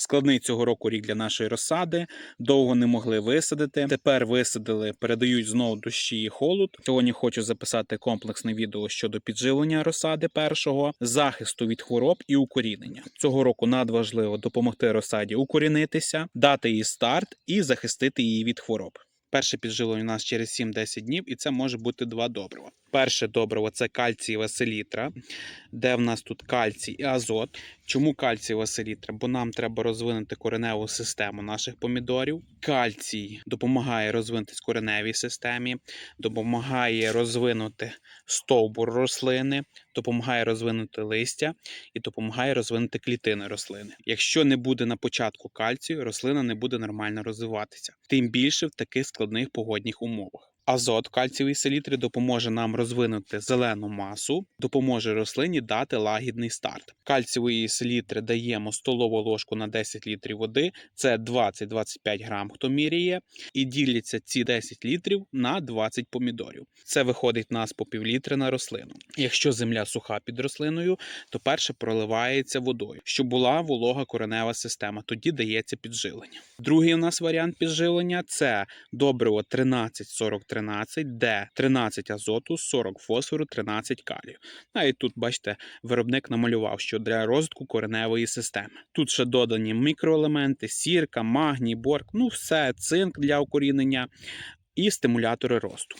Складний цього року рік для нашої розсади. Довго не могли висадити. Тепер висадили, передають знову дощі і холод. Сьогодні хочу записати комплексне відео щодо підживлення розсади першого, захисту від хвороб і укорінення. Цього року надважливо допомогти розсаді укорінитися, дати їй старт і захистити її від хвороб. Перше підживлення у нас через 7-10 днів, і це може бути два добрива. Перше добриво це кальцієва селітра, де в нас тут кальцій і азот. Чому кальцієва селітра? Бо нам треба розвинути кореневу систему наших помідорів. Кальцій допомагає розвинутись кореневій системі, допомагає розвинути стовбур рослини, допомагає розвинути листя і допомагає розвинути клітини рослини. Якщо не буде на початку кальцію, рослина не буде нормально розвиватися, тим більше в таких складних погодних умовах. Азот кальцієвої селітри допоможе нам розвинути зелену масу, допоможе рослині дати лагідний старт. Кальцієвої селітри даємо столову ложку на 10 літрів води, це 20-25 грам, хто міряє, і діляться ці 10 літрів на 20 помідорів. Це виходить нас по півлітри на рослину. Якщо земля суха під рослиною, то перше проливається водою, щоб була волога коренева система. Тоді дається підживлення. Другий у нас варіант підживлення це добриво 13-40-13, де 13 азоту, 40 фосфору, 13 калію. Навіть тут, бачите, виробник намалював, що для розвитку кореневої системи. Тут ще додані мікроелементи, сірка, магній, борг, ну все, цинк для укорінення і стимулятори росту.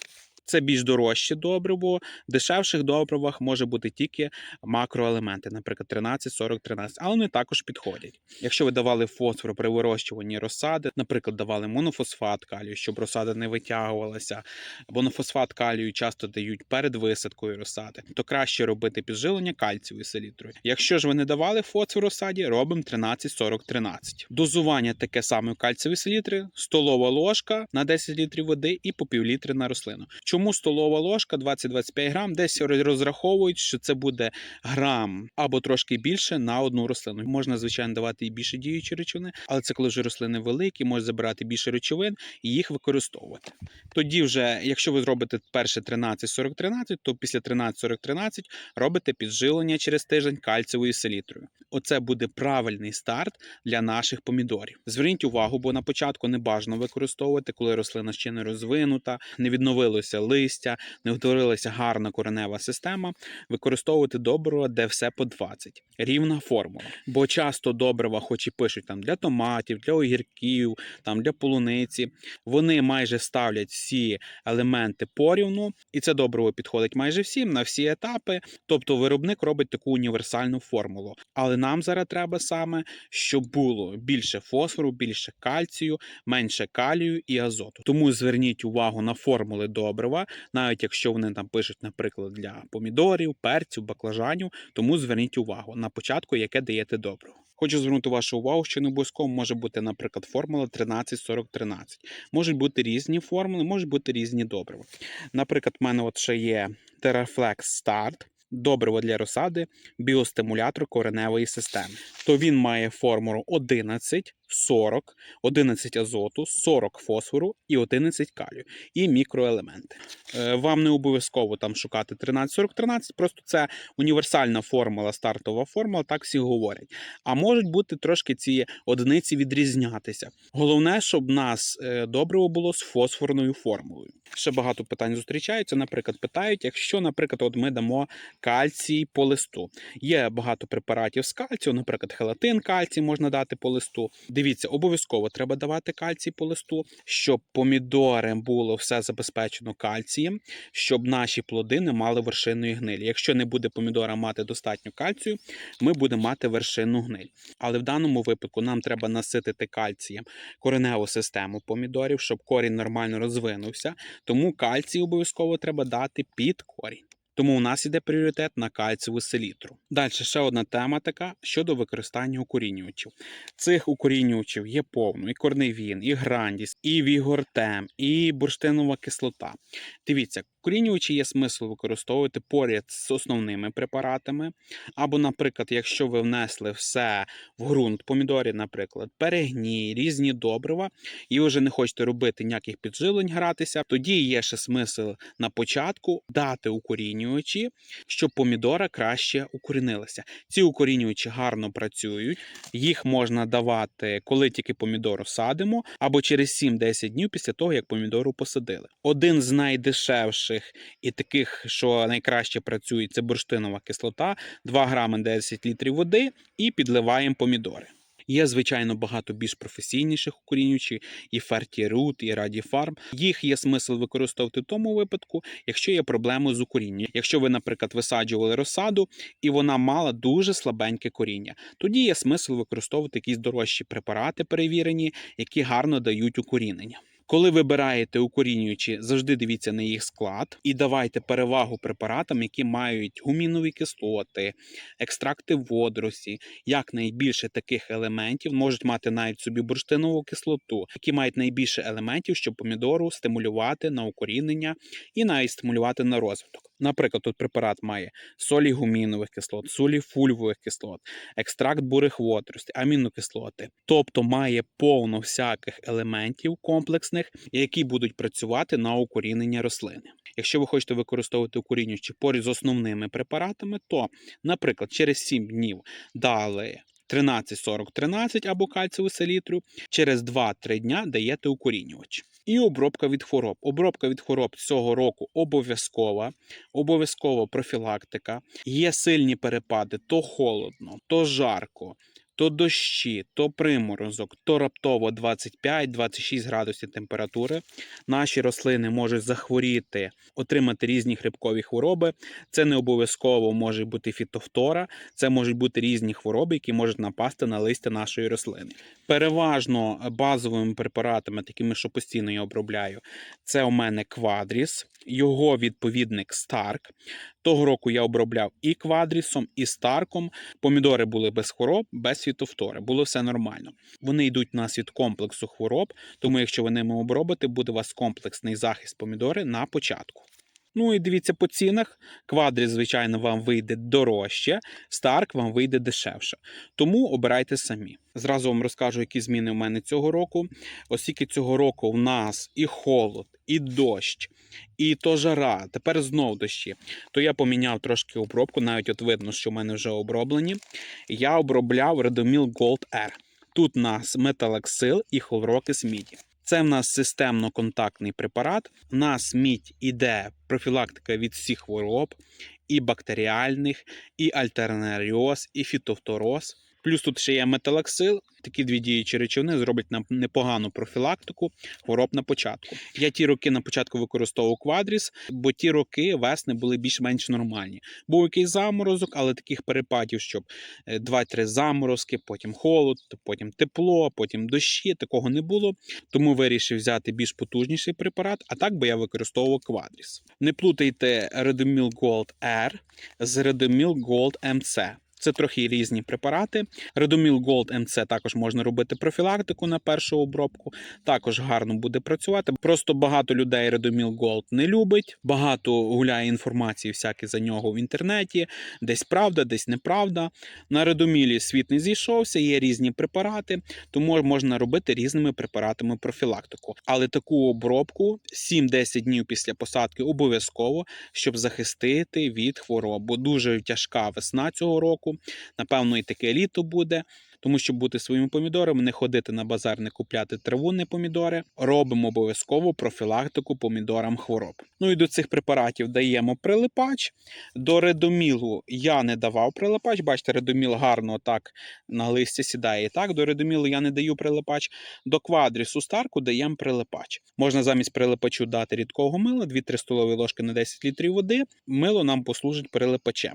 Це більш дорожче добриво, в дешевших добривах може бути тільки макроелементи, наприклад, 13, 40, 13, але вони також підходять. Якщо ви давали фосфор при вирощуванні розсади, наприклад, давали монофосфат калію, щоб розсада не витягувалася, монофосфат калію часто дають перед висадкою розсади, то краще робити підживлення кальцієвою селітрою. Якщо ж ви не давали фосфор розсаді, робимо 13, 40, 13. Дозування таке саме кальцієвої селітри, столова ложка на 10 літрів води і по пів літри на рослину. Чому столова ложка 20-25 грам? Десь розраховують, що це буде грам або трошки більше на одну рослину. Можна, звичайно, давати і більше діючі речовини, але це коли вже рослини великі, може забирати більше речовин і їх використовувати. Тоді, вже, якщо ви зробите перше 13-40-13, то після 13-40-13 робите підживлення через тиждень кальцієвою селітрою. Оце буде правильний старт для наших помідорів. Зверніть увагу, бо на початку не бажано використовувати, коли рослина ще не розвинута, не відновилося листя, не утворилася гарна коренева система. Використовувати добрива, де все по 20. Рівна формула. Бо часто добрива, хоч і пишуть там для томатів, для огірків, там для полуниці, вони майже ставлять всі елементи порівну, і це добриво підходить майже всім на всі етапи. Тобто виробник робить таку універсальну формулу. Але нам зараз треба саме, щоб було більше фосфору, більше кальцію, менше калію і азоту. Тому зверніть увагу на формули добрива, навіть якщо вони там пишуть, наприклад, для помідорів, перцю, баклажанів, тому зверніть увагу на початку, яке даєте добриво. Хочу звернути вашу увагу, що не обов'язково може бути, наприклад, формула 13-40-13. Можуть бути різні формули, можуть бути різні добрива. Наприклад, в мене от ще є Terraflex Start, добриво для розсади, біостимулятор кореневої системи. То він має формулу 11, 40, 11 азоту, 40 фосфору і 11 калію, і мікроелементи. Е, Вам не обов'язково там шукати 13-40-13, просто це універсальна формула, стартова формула, так всі говорять. А можуть бути трошки ці одиниці відрізнятися. Головне, щоб нас е, добриво було з фосфорною формулою. Ще багато питань зустрічаються. Наприклад, питають, якщо, наприклад, от ми дамо кальцій по листу. Є багато препаратів з кальцію, наприклад, хелатин кальцій можна дати по листу. Дивіться, обов'язково треба давати кальцій по листу, щоб помідори було все забезпечено кальцієм, щоб наші плоди не мали вершинної гнилі. Якщо не буде помідора мати достатньо кальцію, ми будемо мати вершинну гниль. Але в даному випадку нам треба наситити кальцієм кореневу систему помідорів, щоб корінь нормально розвинувся. Тому кальцій обов'язково треба дати під корінь. Тому у нас іде пріоритет на кальцієву селітру. Далі ще одна тема така щодо використання укорінювачів. Цих укорінювачів є повно: і корневін, і грандіс, і вігортем, і бурштинова кислота. Дивіться, Укорінювачі є смисл використовувати поряд з основними препаратами. Або, наприклад, якщо ви внесли все в ґрунт помідорі, наприклад, перегній, різні добрива, і вже не хочете робити ніяких підживлень гратися, тоді є ще смисл на початку дати укорінювачі, щоб помідора краще укорінилася. Ці укорінювачі гарно працюють, їх можна давати, коли тільки помідору садимо, або через 7-10 днів після того, як помідору посадили. Один з найдешевших і таких, що найкраще працює, це бурштинова кислота, 2 грами 10 літрів води, і підливаємо помідори. Є, звичайно, багато більш професійніших укорінювачів, і Fertirut, і Радіфарм. Їх є смисл використовувати в тому випадку, якщо є проблеми з укорінням. Якщо ви, наприклад, висаджували розсаду і вона мала дуже слабеньке коріння, тоді є смисл використовувати якісь дорожчі препарати перевірені, які гарно дають укорінення. Коли вибираєте укорінюючі, завжди дивіться на їх склад і давайте перевагу препаратам, які мають гумінові кислоти, екстракти водорості, якнайбільше таких елементів можуть мати навіть собі бурштинову кислоту, які мають найбільше елементів, щоб помідору стимулювати на укорінення і навіть стимулювати на розвиток. Наприклад, тут препарат має солі гумінових кислот, солі фульвових кислот, екстракт бурих водоростей, амінокислоти. Тобто має повно всяких елементів комплексних, які будуть працювати на укорінення рослини. Якщо ви хочете використовувати укорінюючі поряд з основними препаратами, то, наприклад, через 7 днів дали 13-40-13 або кальцеву селітру, через 2-3 дня даєте укорінювач. І обробка від хвороб. Обробка від хвороб цього року обов'язкова, обов'язкова профілактика. Є сильні перепади то холодно, то жарко, то дощі, то приморозок, то раптово 25-26 градусів температури. Наші рослини можуть захворіти, отримати різні хрибкові хвороби. Це не обов'язково може бути фітофтора, це можуть бути різні хвороби, які можуть напасти на листя нашої рослини. Переважно базовими препаратами, такими, що постійно я обробляю, це у мене квадріс, його відповідник Старк. Того року я обробляв і квадрісом, і старком. Помідори були без хвороб, без світовтори. Було все нормально. Вони йдуть у нас від комплексу хвороб, тому якщо ви ними обробите, буде у вас комплексний захист помідори на початку. Ну і дивіться по цінах. Квадріс, звичайно, вам вийде дорожче, Старк вам вийде дешевше. Тому обирайте самі. Зразу вам розкажу, які зміни в мене цього року. Оскільки цього року в нас і холод, і дощ, і то жара, тепер знов дощі, то я поміняв трошки обробку, навіть от видно, що в мене вже оброблені. Я обробляв Redomil Gold R. Тут у нас металексил і хлорокис міді. Це в нас системно-контактний препарат. У нас мідь іде профілактика від всіх хвороб, і бактеріальних, і альтернаріоз, і фітофтороз. Плюс тут ще є металаксил. Такі дві діючі речовини зроблять нам непогану профілактику хвороб на початку. Я ті роки на початку використовував квадріс, бо ті роки весни були більш-менш нормальні. Був якийсь заморозок, але таких перепадів, щоб 2-3 заморозки, потім холод, потім тепло, потім дощі. Такого не було. Тому вирішив взяти більш потужніший препарат, а так би я використовував квадріс. Не плутайте Redomil Gold R з Redomil Gold MC. Це трохи різні препарати. Redomil Gold MC також можна робити профілактику на першу обробку. Також гарно буде працювати. Просто багато людей Redomil Gold не любить. Багато гуляє інформації всяке за нього в інтернеті. Десь правда, десь неправда. На Redomil світ не зійшовся, є різні препарати, тому можна робити різними препаратами профілактику. Але таку обробку 7-10 днів після посадки обов'язково, щоб захистити від хвороб. Бо дуже тяжка весна цього року. Напевно, і таке літо буде. Тому щоб бути своїми помідорами, не ходити на базар, не купляти травунні помідори, робимо обов'язково профілактику помідорам хвороб. Ну і до цих препаратів даємо прилипач. До редомілу я не давав прилипач. Бачите, редоміл гарно так на листя сідає. І так, до редомілу я не даю прилипач. До квадрісу старку даємо прилипач. Можна замість прилипачу дати рідкого мила, 2-3 столові ложки на 10 літрів води. Мило нам послужить прилипачем.